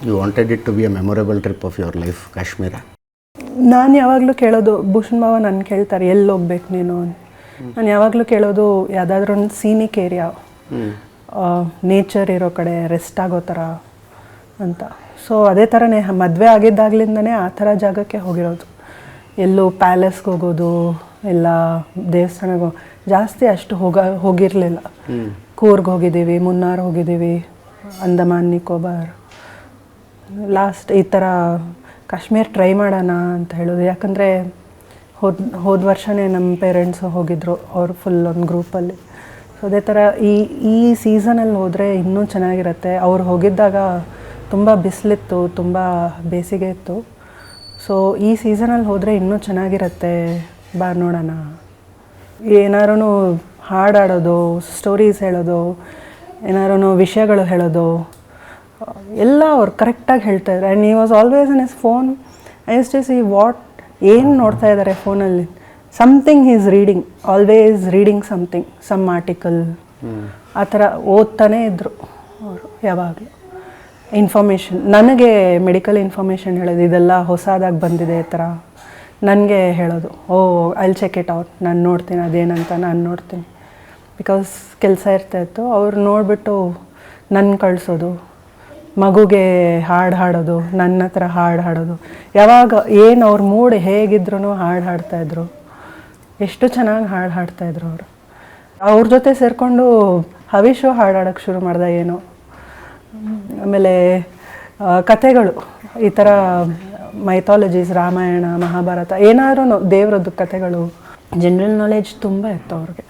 You wanted it to be a memorable trip of your life Kashmir ನಾನು ಯಾವಾಗಲೂ ಕೇಳೋದು ಭೂಷಣ್ ಮಾವ ನನ್ನ ಕೇಳ್ತಾರೆ ಎಲ್ಲಿ ಹೋಗ್ಬೇಕು ನೀನು ನಾನು ಯಾವಾಗಲೂ ಕೇಳೋದು ಯಾವುದಾದ್ರೂ ಒಂದು ಸೀನಿಕ್ ಏರಿಯಾ ನೇಚರ್ ಇರೋ ಕಡೆ ರೆಸ್ಟ್ ಆಗೋ ಥರ ಅಂತ. ಸೊ ಅದೇ ಥರನೇ ಮದುವೆ ಆಗಿದ್ದಾಗ್ಲಿಂದನೇ ಆ ಥರ ಜಾಗಕ್ಕೆ ಹೋಗಿರೋದು. ಎಲ್ಲೂ ಪ್ಯಾಲೇಸ್ಗೆ ಹೋಗೋದು ಎಲ್ಲ ದೇವಸ್ಥಾನಕ್ಕೆ ಹೋಗ್- ಜಾಸ್ತಿ ಅಷ್ಟು ಹೋಗ ಹೋಗಿರಲಿಲ್ಲ. ಕೂರ್ಗೆ ಹೋಗಿದ್ದೀವಿ ಮುನ್ನಾರ್ ಹೋಗಿದ್ದೀವಿ ಅಂದಮಾನ್ ನಿಕೋಬಾರ್ ಲಾಸ್ಟ್ ಈ ಥರ ಕಾಶ್ಮೀರ್ ಟ್ರೈ ಮಾಡೋಣ ಅಂತ ಹೇಳೋದು. ಯಾಕಂದರೆ ಹೋದ ಹೋದ ವರ್ಷವೇ ನಮ್ಮ ಪೇರೆಂಟ್ಸು ಹೋಗಿದ್ರು ಅವ್ರು ಫುಲ್ ಒಂದು ಗ್ರೂಪಲ್ಲಿ ಸೊ ಅದೇ ಥರ ಈ ಈ ಸೀಸನಲ್ಲಿ ಹೋದರೆ ಇನ್ನೂ ಚೆನ್ನಾಗಿರುತ್ತೆ. ಅವ್ರು ಹೋಗಿದ್ದಾಗ ತುಂಬ ಬಿಸಿಲಿತ್ತು, ತುಂಬ ಬೇಸಿಗೆ ಇತ್ತು. ಸೊ ಈ ಸೀಸನಲ್ಲಿ ಹೋದರೆ ಇನ್ನೂ ಚೆನ್ನಾಗಿರುತ್ತೆ. ಬಾ ನೋಡೋಣ. ಏನಾರೂ ಹಾಡಾಡೋದು ಸ್ಟೋರೀಸ್ ಹೇಳೋದು ಏನಾರೂ ವಿಷಯಗಳು ಹೇಳೋದು ಎಲ್ಲ ಅವ್ರು ಕರೆಕ್ಟಾಗಿ ಹೇಳ್ತಾ ಇದ್ದಾರೆ and he was always in S phone I S T C what ಏನು ನೋಡ್ತಾ ಇದ್ದಾರೆ ಫೋನಲ್ಲಿ something is reading always reading something some article ಆ ಥರ ಓದ್ತಾನೇ ಇದ್ದರು ಅವರು ಯಾವಾಗಲೂ. ಇನ್ಫಾರ್ಮೇಷನ್ ನನಗೆ ಮೆಡಿಕಲ್ ಇನ್ಫಾರ್ಮೇಷನ್ ಹೇಳೋದು, ಇದೆಲ್ಲ ಹೊಸದಾಗಿ ಬಂದಿದೆ ಈ ಥರ. ನನಗೆ ಹೇಳೋದು, oh I'll check it out ನಾನು ನೋಡ್ತೀನಿ, ಅದೇನಂತ ನಾನು ನೋಡ್ತೀನಿ. ಬಿಕಾಸ್ ಕೆಲಸ ಇರ್ತಾಯಿತ್ತು ಅವ್ರು ನೋಡಿಬಿಟ್ಟು ನನ್ನ ಕಳಿಸೋದು. ಮಗುಗೆ ಹಾಡು ಹಾಡೋದು, ನನ್ನ ಹತ್ರ ಹಾಡು ಹಾಡೋದು. ಯಾವಾಗ ಏನು ಅವ್ರ ಮೂಡ್ ಹೇಗಿದ್ರು ಹಾಡು ಹಾಡ್ತಾಯಿದ್ರು ಎಷ್ಟು ಚೆನ್ನಾಗಿ ಹಾಡು ಹಾಡ್ತಾಯಿದ್ರು ಅವರು. ಅವ್ರ ಜೊತೆ ಸೇರಿಕೊಂಡು ಹವಿಷು ಹಾಡು ಹಾಡೋಕ್ಕೆ ಶುರು ಮಾಡ್ದೆ ಏನೋ. ಆಮೇಲೆ ಕಥೆಗಳು, ಈ ಥರ ಮೈಥಾಲಜೀಸ್ ರಾಮಾಯಣ, ಮಹಾಭಾರತ ಏನಾದ್ರೂ ದೇವ್ರದ್ದು ಕಥೆಗಳು. ಜನರಲ್ ನಾಲೆಜ್ ತುಂಬ ಇತ್ತು ಅವ್ರಿಗೆ.